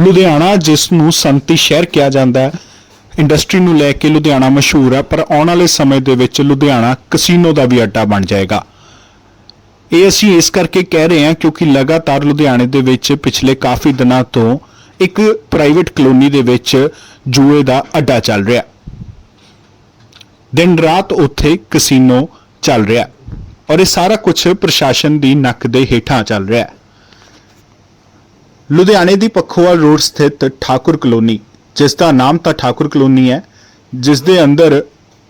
ਲੁਧਿਆਣਾ, ਜਿਸ ਨੂੰ ਸੰਤੀ ਸ਼ਹਿਰ ਕਿਹਾ ਜਾਂਦਾ ਹੈ ਇੰਡਸਟਰੀ ਨੂੰ ਲੈ ਕੇ ਲੁਧਿਆਣਾ ਮਸ਼ਹੂਰ ਹੈ, ਪਰ ਆਉਣ ਵਾਲੇ ਸਮੇਂ ਦੇ ਵਿੱਚ ਲੁਧਿਆਣਾ ਕਸੀਨੋ ਦਾ ਵੀ ਅੱਡਾ ਬਣ ਜਾਏਗਾ। ਇਹ ਅਸੀਂ ਇਸ ਕਰਕੇ ਕਹਿ ਰਹੇ ਹਾਂ ਕਿਉਂਕਿ ਲਗਾਤਾਰ ਲੁਧਿਆਣੇ ਦੇ ਵਿੱਚ ਪਿਛਲੇ ਕਾਫੀ ਦਿਨਾਂ ਤੋਂ ਇੱਕ ਪ੍ਰਾਈਵੇਟ ਕਲੋਨੀ ਦੇ ਵਿੱਚ ਜੂਏ ਦਾ ਅੱਡਾ ਚੱਲ ਰਿਹਾ ਦਿਨ ਰਾਤ ਉੱਥੇ ਕਸੀਨੋ ਚੱਲ ਰਿਹਾ ਔਰ ਇਹ ਸਾਰਾ ਕੁਝ ਪ੍ਰਸ਼ਾਸਨ ਦੀ ਨੱਕ ਦੇ ਹੇਠਾਂ ਚੱਲ ਰਿਹਾ ਹੈ। ਲੁਧਿਆਣੇ ਦੀ ਪੱਖੋਵਾਲ ਰੋਡ ਸਥਿਤ ਠਾਕੁਰ ਕਲੋਨੀ, ਜਿਸ ਦਾ ਨਾਮ ਤਾਂ ਠਾਕੁਰ ਕਲੋਨੀ ਹੈ, ਜਿਸ ਦੇ ਅੰਦਰ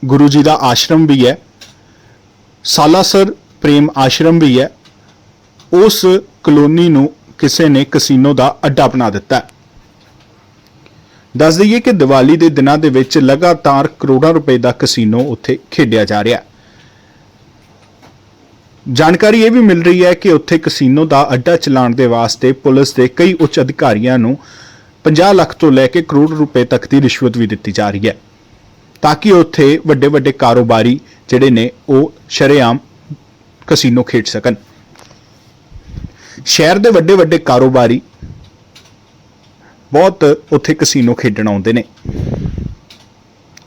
ਗੁਰੂ ਜੀ ਦਾ ਆਸ਼ਰਮ ਵੀ ਹੈ, ਸਾਲਾਸਰ ਪ੍ਰੇਮ ਆਸ਼ਰਮ ਵੀ ਹੈ, ਉਸ ਕਲੋਨੀ ਨੂੰ ਕਿਸੇ ਨੇ ਕਸੀਨੋ ਦਾ ਅੱਡਾ ਬਣਾ ਦਿੱਤਾ ਦੱਸ ਦਈਏ ਕਿ ਦੀਵਾਲੀ ਦੇ ਦਿਨਾਂ ਦੇ ਵਿੱਚ ਲਗਾਤਾਰ ਕਰੋੜਾਂ ਰੁਪਏ ਦਾ ਕਸੀਨੋ ਉੱਥੇ ਖੇਡਿਆ ਜਾ ਰਿਹਾ ਹੈ। ਜਾਣਕਾਰੀ ਇਹ ਵੀ ਮਿਲ ਰਹੀ ਹੈ ਕਿ ਉੱਥੇ ਕਸੀਨੋ ਦਾ ਅੱਡਾ ਚਲਾਉਣ ਦੇ ਵਾਸਤੇ ਪੁਲਿਸ ਦੇ ਕਈ ਉੱਚ ਅਧਿਕਾਰੀਆਂ ਨੂੰ 50 ਲੱਖ ਤੋਂ ਲੈ ਕੇ ਕਰੋੜ ਰੁਪਏ ਤੱਕ ਦੀ ਰਿਸ਼ਵਤ ਵੀ ਦਿੱਤੀ ਜਾ ਰਹੀ ਹੈ, ਤਾਂ ਕਿ ਉੱਥੇ ਵੱਡੇ ਵੱਡੇ ਕਾਰੋਬਾਰੀ ਜਿਹੜੇ ਨੇ ਉਹ ਸ਼ਰੇਆਮ ਕਸੀਨੋ ਖੇਡ ਸਕਣ। ਸ਼ਹਿਰ ਦੇ ਵੱਡੇ ਵੱਡੇ ਕਾਰੋਬਾਰੀ ਬਹੁਤ ਉੱਥੇ ਕਸੀਨੋ ਖੇਡਣ ਆਉਂਦੇ ਨੇ।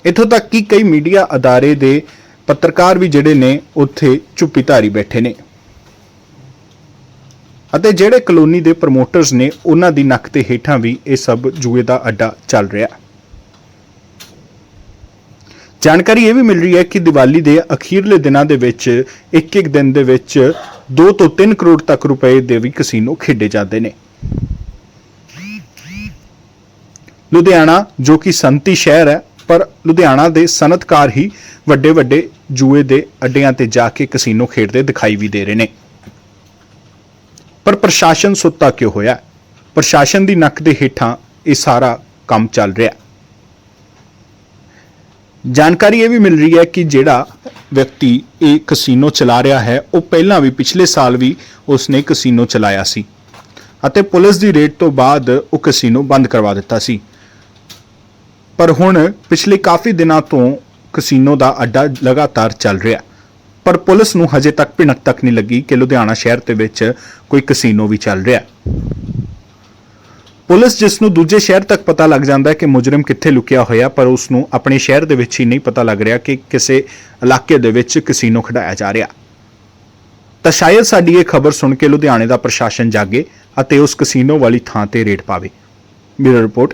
ਇੱਥੋਂ ਤੱਕ ਕਿ ਕਈ ਮੀਡੀਆ ਅਦਾਰੇ ਦੇ ਪੱਤਰਕਾਰ ਵੀ ਜਿਹੜੇ ਨੇ ਉੱਥੇ ਚੁੱਪੀ ਧਾਰੀ ਬੈਠੇ ਨੇ। ਅਤੇ ਜਿਹੜੇ ਕਲੋਨੀ ਦੇ ਪ੍ਰਮੋਟਰਸ ਨੇ, ਉਹਨਾਂ ਦੀ ਨੱਕ ਤੇ ਹੇਠਾਂ ਵੀ ਇਹ ਸਭ ਜੂਏ ਦਾ ਅੱਡਾ ਚੱਲ ਰਿਹਾ। ਜਾਣਕਾਰੀ ਇਹ ਵੀ ਮਿਲ ਰਹੀ ਹੈ ਕਿ ਦੀਵਾਲੀ ਦੇ ਅਖੀਰਲੇ ਦਿਨਾਂ ਦੇ ਵਿੱਚ ਇੱਕ ਇੱਕ ਦਿਨ ਦੇ ਵਿੱਚ 2 ਤੋਂ 3 ਕਰੋੜ ਤੱਕ ਰੁਪਏ ਦੇ ਵੀ ਕਸੀਨੋ ਖੇਡੇ ਜਾਂਦੇ ਨੇ। ਲੁਧਿਆਣਾ, ਜੋ ਕਿ ਸੰਤੀ ਸ਼ਹਿਰ ਹੈ ਪਰ ਲੁਧਿਆਣਾ ਦੇ ਸਨਅਤਕਾਰ ਹੀ ਵੱਡੇ ਵੱਡੇ ਜੂਏ ਦੇ ਅੱਡਿਆਂ ਤੇ ਜਾ ਕੇ ਕਸੀਨੋ ਖੇਡਦੇ ਦਿਖਾਈ ਵੀ ਦੇ ਰਹੇ ਨੇ। ਪਰ ਪ੍ਰਸ਼ਾਸਨ ਸੁੱਤਾ ਕਿਉਂ ਹੋਇਆ? ਪ੍ਰਸ਼ਾਸਨ ਦੀ ਨੱਕ ਦੇ ਹੇਠਾਂ ਇਹ ਸਾਰਾ ਕੰਮ ਚੱਲ ਰਿਹਾ। ਜਾਣਕਾਰੀ ਇਹ ਵੀ ਮਿਲ ਰਹੀ ਹੈ ਕਿ ਜਿਹੜਾ ਵਿਅਕਤੀ ਇਹ ਕਸੀਨੋ ਚਲਾ ਰਿਹਾ ਹੈ, ਉਹ ਪਹਿਲਾਂ ਵੀ ਪਿਛਲੇ ਸਾਲ ਵੀ ਉਸਨੇ ਕਸੀਨੋ ਚਲਾਇਆ ਸੀ ਅਤੇ ਪੁਲਿਸ ਦੀ ਰੇਡ ਤੋਂ ਬਾਅਦ ਉਹ ਕਸੀਨੋ ਬੰਦ ਕਰਵਾ ਦਿੱਤਾ ਸੀ। ਪਰ ਹੁਣ ਪਿਛਲੇ ਕਾਫੀ ਦਿਨਾਂ ਤੋਂ ਕਸੀਨੋ ਦਾ ਅੱਡਾ ਲਗਾਤਾਰ ਚੱਲ ਰਿਹਾ ਪਰ ਪੁਲਿਸ ਨੂੰ ਹਜੇ ਤੱਕ ਭਿਣਕ ਤੱਕ ਨਹੀਂ ਲੱਗੀ ਕਿ ਲੁਧਿਆਣਾ ਸ਼ਹਿਰ ਦੇ ਵਿੱਚ ਕੋਈ ਕਸੀਨੋ ਵੀ ਚੱਲ ਰਿਹਾ ਪੁਲਿਸ ਜਿਸ ਨੂੰ ਦੂਜੇ ਸ਼ਹਿਰ ਤੱਕ ਪਤਾ ਲੱਗ ਜਾਂਦਾ ਹੈ ਕਿ ਮੁਜਰਮ ਕਿੱਥੇ ਲੁਕਿਆ ਹੋਇਆ, ਪਰ ਉਸ ਨੂੰ ਆਪਣੇ ਸ਼ਹਿਰ ਦੇ ਵਿੱਚ ਹੀ ਨਹੀਂ ਪਤਾ ਲੱਗ ਰਿਹਾ ਕਿ ਕਿਸੇ ਇਲਾਕੇ ਦੇ ਵਿੱਚ ਕਸੀਨੋ ਖੜਾਇਆ ਜਾ ਰਿਹਾ ਤਾਂ ਸ਼ਾਇਦ ਸਾਡੀ ਇਹ ਖਬਰ ਸੁਣ ਕੇ ਲੁਧਿਆਣੇ ਦਾ ਪ੍ਰਸ਼ਾਸਨ ਜਾਗੇ ਅਤੇ ਉਸ ਕਸੀਨੋ ਵਾਲੀ ਥਾਂ ਤੇ ਰੇਡ ਪਾਵੇ। Bureau report.